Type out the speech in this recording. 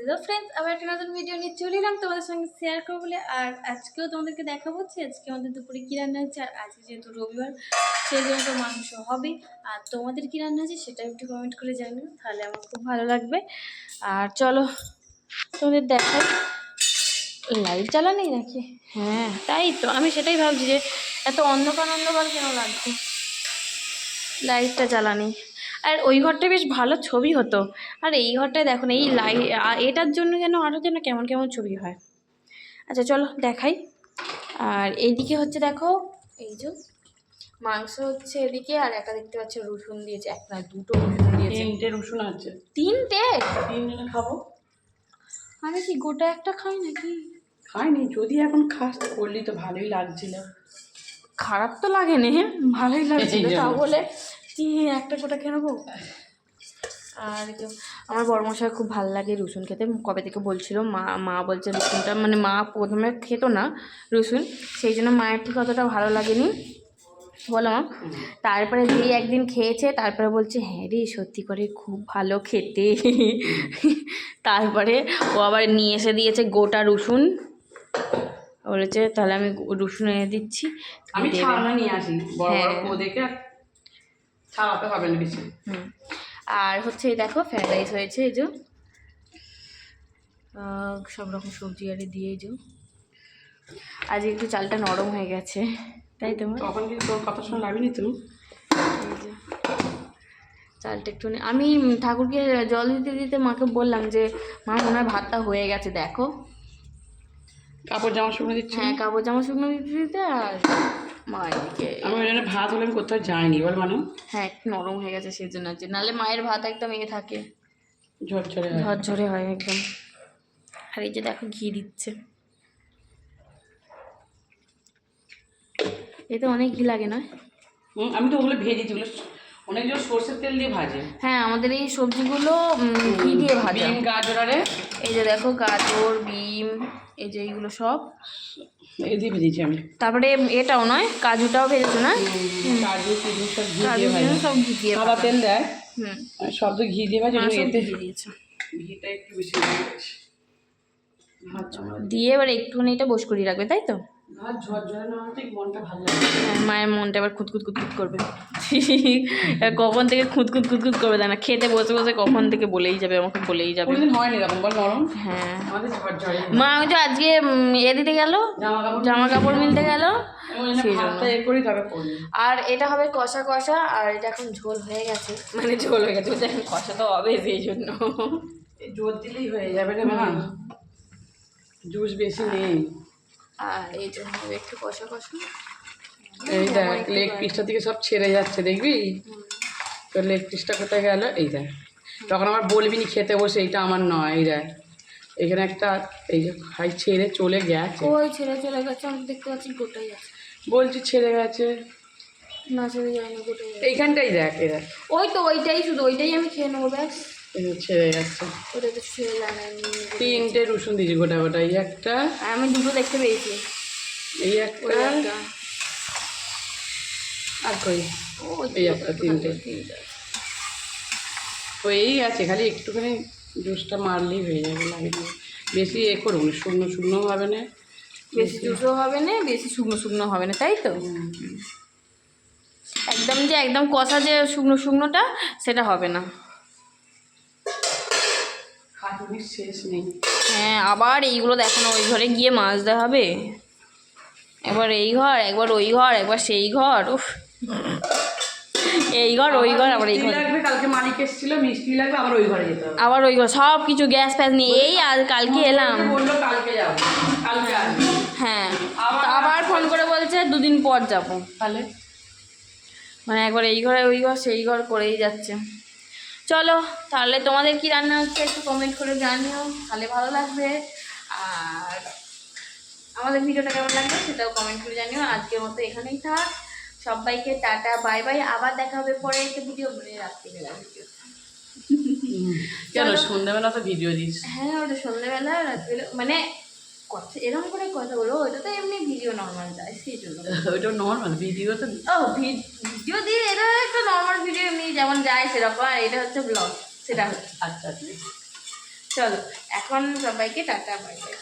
Hello friends আবার একটা নতুন ভিডিও নিয়ে চলে এলাম তোমাদের সঙ্গে শেয়ার করব বলে। আর আজকেও তোমাদেরকে দেখাবো যে আজকে আমাদের দুপুরে কী রান্না হচ্ছে আর আজকে যেহেতু রবিবার, সেই জন্য তো মাংস হবে। আর তোমাদের কী রান্না হচ্ছে সেটা একটু কমেন্ট করে জানিও, তাহলে আমার খুব ভালো লাগবে। আর চলো তোমাদের দেখাই। লাইট জ্বালানি নাকি? হ্যাঁ তাই তো, আমি সেটাই ভাবছি যে এত অন্ধকার অন্ধকার কেন লাগছে? লাইটটা জ্বালানি। আর ওই ঘরটা বেশ ভালো ছবি হতো। আর এই ঘরটায় দেখো না এই লাইট এটার জন্য যেন আরও যেন কেমন কেমন ছবি হয়। আচ্ছা চলো দেখাই। আর এইদিকে হচ্ছে দেখো এই যে মাংস হচ্ছে এদিকে আর একা দেখতে পাচ্ছ রসুন দিয়েছে এক না দুটো রসুন দিয়েছে। তিনটে রসুন আছে। তিনটে? তিনজনে খাব? আমি কি গোটা একটা খাই নাকি? খাইনি যদি এখন খাস করলি তো ভালোই লাগছিল। খারাপ তো লাগেনি হ্যাঁ ভালোই লাগছিল। এই জন্য। একটা গোটা খেয়ে নেব? আর আমার বড়মশাই খুব ভালো লাগে রসুন খেতে। কবে থেকে বলছিল মা মা বলছে রসুনটা মানে মা প্রথমে খেতো না রসুন সেই জন্য মায়ের ঠিক অতটা ভালো লাগেনি। বলো মা। তারপরে যেই একদিন খেয়েছে তারপরে বলছে হ্যাঁ রে সত্যি করে খুব ভালো খেতে। তারপরে ও আবার নিয়ে এসে দিয়েছে গোটা রসুন। বলেছে তাহলে আমি রসুন এনে দিচ্ছি। আমি। নিয়ে আসি বড় বড় হ্যাঁ। কো দেখে ছাড়াতে হবে না বেশি। আর হচ্ছে এই দেখো ফ্রাইড রাইস হয়েছে এই যে। সব রকম সবজি আরে দিয়ে যে। আজ একটু চালটা নরম হয়ে গেছে। তাই তো তখন কিন্তু তোর কথা শুনে লাগেনি তো এই চালটা একটু আমি ঠাকুরকে জল দিতে দিতে মাকে বললাম যে মা মনে হয় ভাতটা হয়ে গেছে দেখো। কাপড় জামা শুকনো দিচ্ছি হ্যাঁ কাপড় জামা শুকনো দিতে দিতে আর মা এদিকে ভাত হলে আমি কোথাও যাইনি বল মানু হ্যাঁ একটু নরম হয়ে গেছে সেই জন্য হচ্ছে নাহলে মায়ের ভাত একদম ইয়ে থাকে। ঝরঝরে ঝরঝরে হয় একদম। আর এই যে দেখো ঘি দিচ্ছে। এতে অনেক ঘি লাগে না আমি তো ওগুলো ভেজেছি ওগুলো অনেকজন সর্ষের তেল দিয়ে ভাজে। হ্যাঁ আমাদের এই সবজিগুলো ঘি দিয়ে ভাজা। বিন গাজর আরে এই যে দেখো গাজর বিম এই যে এইগুলো সব। দিয়ে ভেজেছি আমি। তারপরে এটাও নয় কাজুটাও ভেজেছো না? কাজু সব ঘি দিয়ে সব ঘি দিয়ে সাদা তেল দেয়। আর সব তো ঘি দিয়ে ভাজে এতে ঘিটা একটু বেশি দিয়ে এবার একটুখানি এটা বস করিয়ে রাখবে তাই তো? না হ্যাঁ, মায়ের মনটা এবার খুঁতখুত খুঁতখুত করবে। কখন থেকে খুঁতখুত খুঁতখুত করবে জানা? খেতে বসে বসে কখন থেকে বলেই যাবে আমাকে বলেই যাবে। হ্যাঁ মা ওই যে আজকে এ দিতে গেল জামা কাপড় মিলতে গেল সেই জন্য। আর এটা হবে কষা কষা আর এটা এখন ঝোল হয়ে গেছে। মানে ঝোল হয়ে গেছে এখন কষা তো হবে সেই জন্য। জোর দিলেই হয়ে যাবে রে মা। জুস বেশি নেই। আর এই যে হবে একটু কষা কষা। এই দেখ লেগ পিসটা থেকে সব ছেড়ে যাচ্ছে দেখবি? তোর লেগ পিসটা কোথায় গেল? এই দেখ। তখন আমার বলবি নি খেতে বসে এইটা আমার নয় এই দেখ। এখানে একটা এই যে খাই ছেড়ে চলে গেছে। ওই ছেড়ে চলে গেছে আমি দেখতে পাচ্ছি গোটাই আছে। বলছি ছেড়ে গেছে। না ছেড়ে যায় না গোটাই এইখানটাই দেখ এই দেখ। ওই তো ওইটাই শুধু ওইটাই আমি খেয়ে নেব ব্যাস। ছেড়ে যাচ্ছে ওটা তো। তিনটে রসুন দিয়েছি গোটা গোটা এই একটা। আমি দুটো দেখতে পেয়েছি। এই একটা। আর কই? এই একটা তিনটে। হয়েই আছে খালি একটুখানি জুসটা মারলেই হয়ে যাবে লাগে না। বেশি এ করব না শুকনো শুকনো হবে না। বেশি জুসও হবে না বেশি শুকনো শুকনো হবে না তাই তো? একদম যে একদম কষা যে শুকনো শুকনোটা সেটা হবে না। খাটুনির শেষ নেই। হ্যাঁ আবার এইগুলো দেখো না ওই ঘরে গিয়ে মাজতে হবে একবার এই ঘর একবার ওই ঘর একবার সেই ঘর উফ। এই ঘর ওই ঘর আবার এই ঘর। লাগবে কালকে মালিক এসেছিল মিষ্টি লাগবে আবার ওই ঘরে যেতে হবে। আবার ওই ঘর সব কিছু গ্যাস ফ্যাস নিয়ে এই আর কালকে এলাম। বলল কালকে যাব কালকে হ্যাঁ আবার ফোন করে বলছে দুদিন পর যাব। তাহলে? মানে একবার এই ঘরে ওই ঘর সেই ঘর করেই যাচ্ছে। চলো তাহলে তোমাদের কি রান্না হচ্ছে একটু কমেন্ট করে জানিও তাহলে ভালো লাগবে। আর আমাদের ভিডিওটা কেমন লাগবে সেটাও কমেন্ট করে জানিও। আজকের মতো এখানেই থাক। সবাইকে টাটা বাই বাই আবার দেখা হবে পরে একটা ভিডিও বলে রাত্রিবেলা ভিডিও কেন সন্ধ্যাবেলা তো ভিডিও দিস। হ্যাঁ ওটা সন্ধ্যেবেলা রাত্রিবেলা মানে কথা এরকম করে কথা বলো ওটা তো এমনি ভিডিও নর্মাল যায় সেই জন্য। ওইটা নর্মাল ভিডিও তো ও ভিডিও দিয়ে এটা একটা নর্মাল যেমন যায় সেরকম আর এটা হচ্ছে ব্লগ সেটা হচ্ছে আচ্ছা আচ্ছা। চলো এখন সবাইকে টাটা বাই বাই